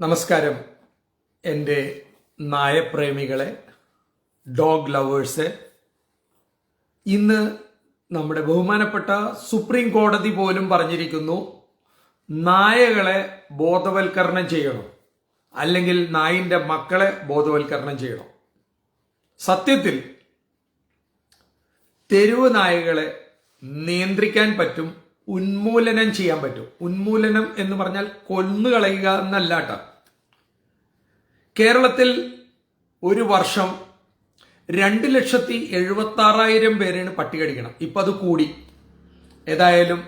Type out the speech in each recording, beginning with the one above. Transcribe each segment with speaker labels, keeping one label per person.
Speaker 1: നമസ്കാരം. എന്റെ നായപ്രേമികളെ dog lovers. ഇന്ന് നമ്മുടെ ബഹുമാനപ്പെട്ട സുപ്രീം കോടതി പോലും പറഞ്ഞിരിക്കുന്നു നായകളെ ബോധവൽക്കരണം ചെയ്യണം. അല്ലെങ്കിൽ നായിന്റെ മക്കളെ ബോധവൽക്കരണം ചെയ്യണം. സത്യത്തിൽ തെരുവ് നായകളെ നിയന്ത്രിക്കാൻ പറ്റും ഉന്മൂലനം ചെയ്യാൻ പറ്റും. ഉന്മൂലനം എന്ന് പറഞ്ഞാൽ കൊന്നുകളയുക എന്നല്ലാട്ട കേരളത്തിൽ ഒരു വർഷം രണ്ട് ലക്ഷത്തി എഴുപത്തി ആറായിരം പേരാണ് പട്ടിക അടിക്കണം ഇപ്പൊ അത് കൂടി. ഏതായാലും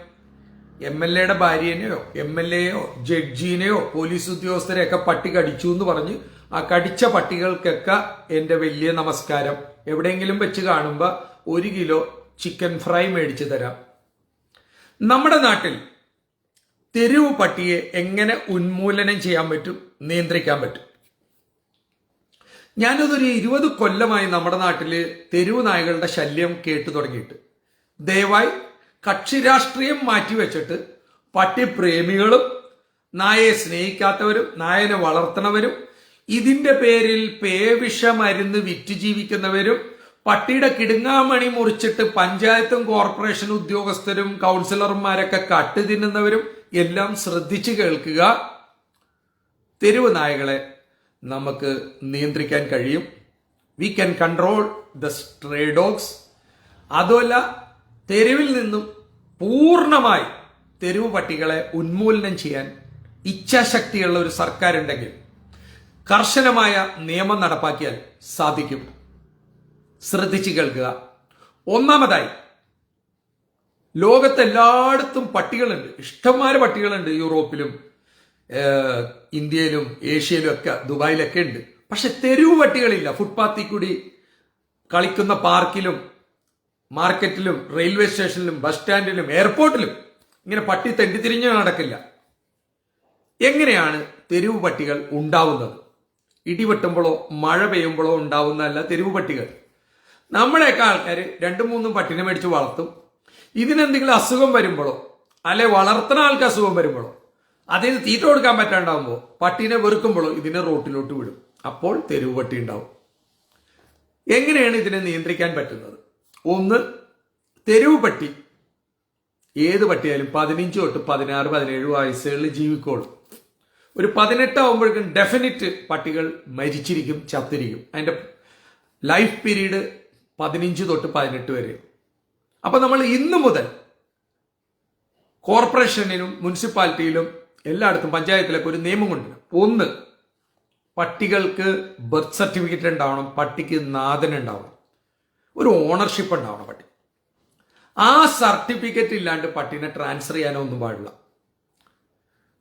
Speaker 1: എം എൽ എയുടെ ഭാര്യനെയോ എം എൽ എയോ ജഡ്ജിനെയോ പോലീസ് ഉദ്യോഗസ്ഥരെയൊക്കെ പട്ടി കടിച്ചു എന്ന് പറഞ്ഞ് ആ കടിച്ച പട്ടികൾക്കൊക്കെ എന്റെ വലിയ നമസ്കാരം. എവിടെയെങ്കിലും വെച്ച് കാണുമ്പോൾ ഒരു കിലോ ചിക്കൻ ഫ്രൈ മേടിച്ചു തരാം. നമ്മുടെ നാട്ടിൽ തെരുവ് പട്ടിയെ എങ്ങനെ ഉന്മൂലനം ചെയ്യാൻ പറ്റും നിയന്ത്രിക്കാൻ പറ്റും? ഞാനതൊരു ഇരുപത് കൊല്ലമായി നമ്മുടെ നാട്ടിൽ തെരുവ് നായകളുടെ ശല്യം കേട്ടു തുടങ്ങിയിട്ട്. ദയവായി കക്ഷി രാഷ്ട്രീയം മാറ്റിവെച്ചിട്ട് പട്ടിപ്രേമികളും നായയെ സ്നേഹിക്കാത്തവരും നായനെ വളർത്തണവരും ഇതിന്റെ പേരിൽ പേവിഷ മരുന്ന് വിറ്റ് ജീവിക്കുന്നവരും പട്ടിയുടെ കിടുങ്ങാമണി മുറിച്ചിട്ട് പഞ്ചായത്തും കോർപ്പറേഷൻ ഉദ്യോഗസ്ഥരും കൗൺസിലർമാരൊക്കെ കട്ട് തിന്നുന്നവരും എല്ലാം ശ്രദ്ധിച്ചു കേൾക്കുക. തെരുവ് നായകളെ നമുക്ക് നിയന്ത്രിക്കാൻ കഴിയും. We can control the stray dogs അതുമല്ല തെരുവിൽ നിന്നും പൂർണമായി തെരുവ് പട്ടികളെ ഉന്മൂലനം ചെയ്യാൻ ഇച്ഛാശക്തിയുള്ള ഒരു സർക്കാരുണ്ടെങ്കിൽ കർശനമായ നിയമം നടപ്പാക്കിയാൽ സാധിക്കും. ശ്രദ്ധിച്ചു കേൾക്കുക. ഒന്നാമതായി ലോകത്തെല്ലായിടത്തും പട്ടികളുണ്ട്. ഇഷ്ടംമാരെ പട്ടികളുണ്ട് യൂറോപ്പിലും ഇന്ത്യയിലും ഏഷ്യയിലും ഒക്കെ ദുബായിലൊക്കെ ഉണ്ട്. പക്ഷെ തെരുവ് പട്ടികളില്ല. ഫുട്പാത്തിൽ കൂടി കളിക്കുന്ന പാർക്കിലും മാർക്കറ്റിലും റെയിൽവേ സ്റ്റേഷനിലും ബസ് സ്റ്റാൻഡിലും എയർപോർട്ടിലും ഇങ്ങനെ പട്ടി തെണ്ടിത്തിരിഞ്ഞ് നടക്കില്ല. എങ്ങനെയാണ് തെരുവ് പട്ടികൾ ഉണ്ടാവുന്നത്? ഇടിവെട്ടുമ്പോഴോ മഴ പെയ്യുമ്പോഴോ ഉണ്ടാവുന്നതല്ല തെരുവ് പട്ടികൾ. നമ്മുടെയൊക്കെ ആൾക്കാർ രണ്ടും മൂന്നും പട്ടിനെ മേടിച്ച് വളർത്തും. ഇതിനെന്തെങ്കിലും അസുഖം വരുമ്പോഴോ അല്ലെ വളർത്തുന്ന ആൾക്ക് അസുഖം വരുമ്പോഴോ അതിന് തീറ്റ കൊടുക്കാൻ പറ്റാണ്ടാവുമ്പോൾ പട്ടീനെ വെറുക്കുമ്പോഴോ ഇതിനെ റോട്ടിലോട്ട് വിടും. അപ്പോൾ തെരുവ് പട്ടി ഉണ്ടാവും. എങ്ങനെയാണ് ഇതിനെ നിയന്ത്രിക്കാൻ പറ്റുന്നത്? ഒന്ന് തെരുവ് പട്ടി ഏത് പട്ടിയായാലും പതിനഞ്ച് തൊട്ട് പതിനാറ് പതിനേഴ് വയസ്സുകളിൽ ജീവിക്കോളും. ഒരു പതിനെട്ട് ആകുമ്പോഴേക്കും ഡെഫിനിറ്റ് പട്ടികൾ മരിച്ചിരിക്കും ചത്തിരിക്കും. അതിന്റെ ലൈഫ് പീരീഡ് പതിനഞ്ച് തൊട്ട് പതിനെട്ട് വരെ. അപ്പൊ നമ്മൾ ഇന്നു മുതൽ കോർപ്പറേഷനിലും മുനിസിപ്പാലിറ്റിയിലും എല്ലായിടത്തും പഞ്ചായത്തിലൊക്കെ ഒരു നിയമം കൊണ്ടുവരും. ഒന്ന് പട്ടികൾക്ക് ബർത്ത് സർട്ടിഫിക്കറ്റ് ഉണ്ടാവണം പട്ടിക്ക് നാഥൻ ഉണ്ടാവണം. ഒരു ഓണർഷിപ്പ് ഉണ്ടാവണം പട്ടി. ആ സർട്ടിഫിക്കറ്റ് ഇല്ലാണ്ട് പട്ടിനെ ട്രാൻസ്ഫർ ചെയ്യാനോ ഒന്നും പാടില്ല.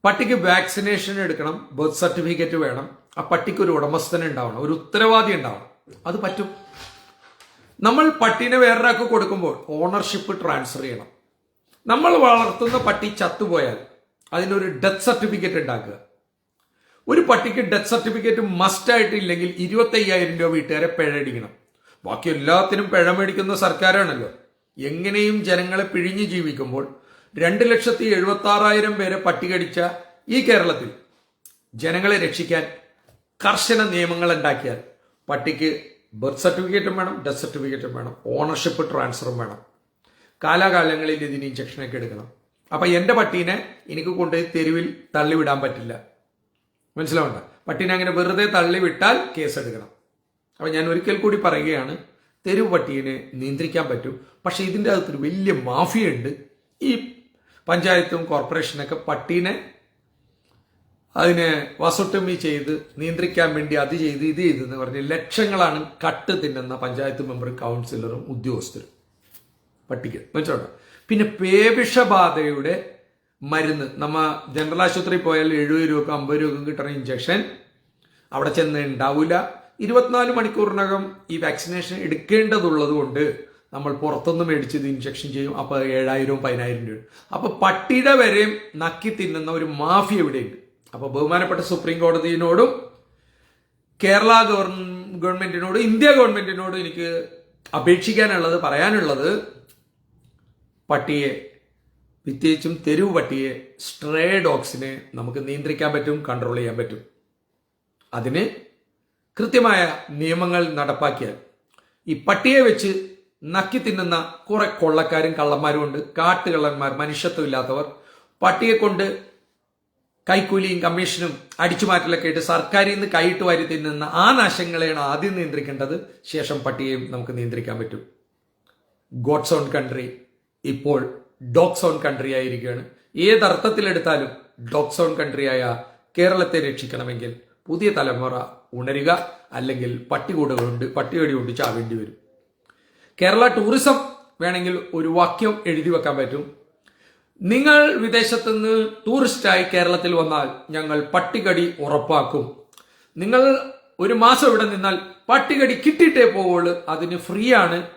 Speaker 1: പട്ടിക്ക് വാക്സിനേഷൻ എടുക്കണം ബർത്ത് സർട്ടിഫിക്കറ്റ് വേണം ആ പട്ടിക്ക് ഒരു ഉടമസ്ഥന ഉണ്ടാവണം ഒരു ഉത്തരവാദി ഉണ്ടാവണം. അത് പറ്റും. നമ്മൾ പട്ടീനെ വേറൊരാൾക്ക് കൊടുക്കുമ്പോൾ ഓണർഷിപ്പ് ട്രാൻസ്ഫർ ചെയ്യണം. നമ്മൾ വളർത്തുന്ന പട്ടി ചത്തുപോയാൽ അതിനൊരു ഡെത്ത് സർട്ടിഫിക്കറ്റ് ഉണ്ടാക്കുക. ഒരു പട്ടിക്ക് ഡെത്ത് സർട്ടിഫിക്കറ്റ് മസ്റ്റ് ആയിട്ടില്ലെങ്കിൽ ഇരുപത്തി അയ്യായിരം രൂപ വീട്ടുകാരെ പിഴയടിക്കണം ബാക്കി എല്ലാത്തിനും പിഴ മേടിക്കുന്ന സർക്കാരാണല്ലോ. എങ്ങനെയും ജനങ്ങളെ പിഴിഞ്ഞ് ജീവിക്കുമ്പോൾ രണ്ട് ലക്ഷത്തി എഴുപത്തി ആറായിരം പേരെ പട്ടികടിച്ച ഈ കേരളത്തിൽ ജനങ്ങളെ രക്ഷിക്കാൻ കർശന നിയമങ്ങൾ ഉണ്ടാക്കിയാൽ പട്ടിക്ക് ബർത്ത് സർട്ടിഫിക്കറ്റും വേണം ഡെത്ത് സർട്ടിഫിക്കറ്റും വേണം ഓണർഷിപ്പ് ട്രാൻസ്ഫറും വേണം. കാലാകാലങ്ങളിൽ ഇതിന് ഇഞ്ചക്ഷനൊക്കെ എടുക്കണം. അപ്പം എന്റെ പട്ടീനെ എനിക്ക് കൊണ്ടുപോയി തെരുവിൽ തള്ളിവിടാൻ പറ്റില്ല. മനസ്സിലാവണ്ട പട്ടീനെ അങ്ങനെ വെറുതെ തള്ളിവിട്ടാൽ കേസ് എടുക്കണം അപ്പം ഞാൻ ഒരിക്കൽ കൂടി പറയുകയാണ് തെരുവ് പട്ടീനെ നിയന്ത്രിക്കാൻ പറ്റും. പക്ഷേ ഇതിന്റെ അകത്തൊരു വലിയ മാഫിയുണ്ട് ഈ പഞ്ചായത്തും കോർപ്പറേഷനൊക്കെ പട്ടീനെ അതിനെ വസൊട്ടമി ചെയ്ത് നിയന്ത്രിക്കാൻ വേണ്ടി അത് ചെയ്ത് ഇത് ചെയ്ത് എന്ന് പറഞ്ഞ് ലക്ഷങ്ങളാണ് കട്ട് തിന്നുന്ന പഞ്ചായത്ത് മെമ്പർ കൗൺസിലറും ഉദ്യോഗസ്ഥരും. പട്ടിക മനസ്സിലുണ്ടോ പിന്നെ പേവിഷബാധയുടെ മരുന്ന്. നമ്മ ജനറൽ ആശുപത്രി പോയാൽ എഴുപത് രൂപക്കും അമ്പത് രൂപക്കും കിട്ടുന്ന ഇഞ്ചക്ഷൻ അവിടെ ചെന്ന് ഉണ്ടാവില്ല ഇരുപത്തിനാല് മണിക്കൂറിനകം ഈ വാക്സിനേഷൻ എടുക്കേണ്ടതുള്ളത് കൊണ്ട് നമ്മൾ പുറത്തുനിന്ന് മേടിച്ച് ഇത് ഇഞ്ചക്ഷൻ ചെയ്യും. അപ്പൊ ഏഴായിരവും പതിനായിരം രൂപ അപ്പോൾ പട്ടിയുടെ വരെയും നക്കി തിന്നുന്ന ഒരു മാഫിയ ഇവിടെയുണ്ട്. അപ്പൊ ബഹുമാനപ്പെട്ട സുപ്രീം കോടതിയോടും കേരള ഗവൺ- ഗവൺമെന്റിനോടും ഇന്ത്യ ഗവൺമെന്റിനോടും എനിക്ക് അപേക്ഷിക്കാനുള്ളത് പറയാനുള്ളത് പട്ടിയെ പ്രത്യേകിച്ചും തെരുവ് പട്ടിയെ സ്ട്രേ ഡോഗ്സിനെ നമുക്ക് നിയന്ത്രിക്കാൻ പറ്റും കൺട്രോൾ ചെയ്യാൻ പറ്റും. അതിന് കൃത്യമായ നിയമങ്ങൾ നടപ്പാക്കിയാൽ ഈ പട്ടിയെ വെച്ച് നക്കി തിന്നുന്ന കുറെ കൊള്ളക്കാരും കള്ളന്മാരും ഉണ്ട്. കാട്ടുകള്ളന്മാർ മനുഷ്യത്വം ഇല്ലാത്തവർ പട്ടിയെ കൊണ്ട് കൈക്കൂലിയും കമ്മീഷനും അടിച്ചുമാറ്റലൊക്കെ ആയിട്ട് സർക്കാരിൽ നിന്ന് കൈയിട്ട് വാരി തിന്നുന്ന ആ നാശങ്ങളെയാണ് ആദ്യം നിയന്ത്രിക്കേണ്ടത്. ശേഷം പട്ടിയെയും നമുക്ക് നിയന്ത്രിക്കാൻ പറ്റും. ഗോഡ്സ് ഓൺ കൺട്രി ഇപ്പോൾ ഡോക്സ് ഓൺ കൺട്രി ആയിരിക്കുകയാണ്. ഏതർത്ഥത്തിലെടുത്താലും ഡോക്സ് ഓൺ ആയ കേരളത്തെ രക്ഷിക്കണമെങ്കിൽ പുതിയ തലമുറ ഉണരുക അല്ലെങ്കിൽ പട്ടികൂട് കൊണ്ട് പട്ടികടി കൊണ്ട് ചാവേണ്ടി വരും. കേരള ടൂറിസം വേണമെങ്കിൽ ഒരു വാക്യം എഴുതി വെക്കാൻ പറ്റും. നിങ്ങൾ വിദേശത്ത് നിന്ന് ടൂറിസ്റ്റായി കേരളത്തിൽ വന്നാൽ ഞങ്ങൾ പട്ടികടി ഉറപ്പാക്കും. നിങ്ങൾ ഒരു മാസം ഇവിടെ നിന്നാൽ പട്ടികടി കിട്ടിയിട്ടേ പോവുള്ളൂ. അതിന് ഫ്രീ ആണ്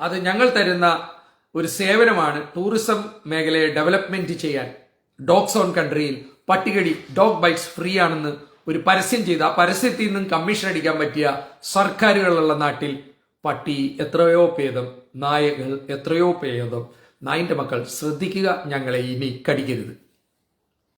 Speaker 1: അത് ഞങ്ങൾ തരുന്ന ഒരു സേവനമാണ് ടൂറിസം മേഖലയെ ഡെവലപ്മെന്റ് ചെയ്യാൻ. ഡോഗ്സ് ഓൺ കൺട്രിയിൽ പട്ടികടി ഡോഗ് ബൈക്സ് ഫ്രീ ആണെന്ന് ഒരു പരസ്യം ചെയ്ത് ആ പരസ്യത്തിൽ നിന്നും കമ്മീഷൻ അടിക്കാൻ പറ്റിയ സർക്കാരുകളുള്ള നാട്ടിൽ പട്ടി എത്രയോ ഭേദം നായകൾ എത്രയോ ഭേദം നായിന്റെ മക്കൾ ശ്രദ്ധിക്കുക ഞങ്ങളെ ഇനി കടിക്കരുത്.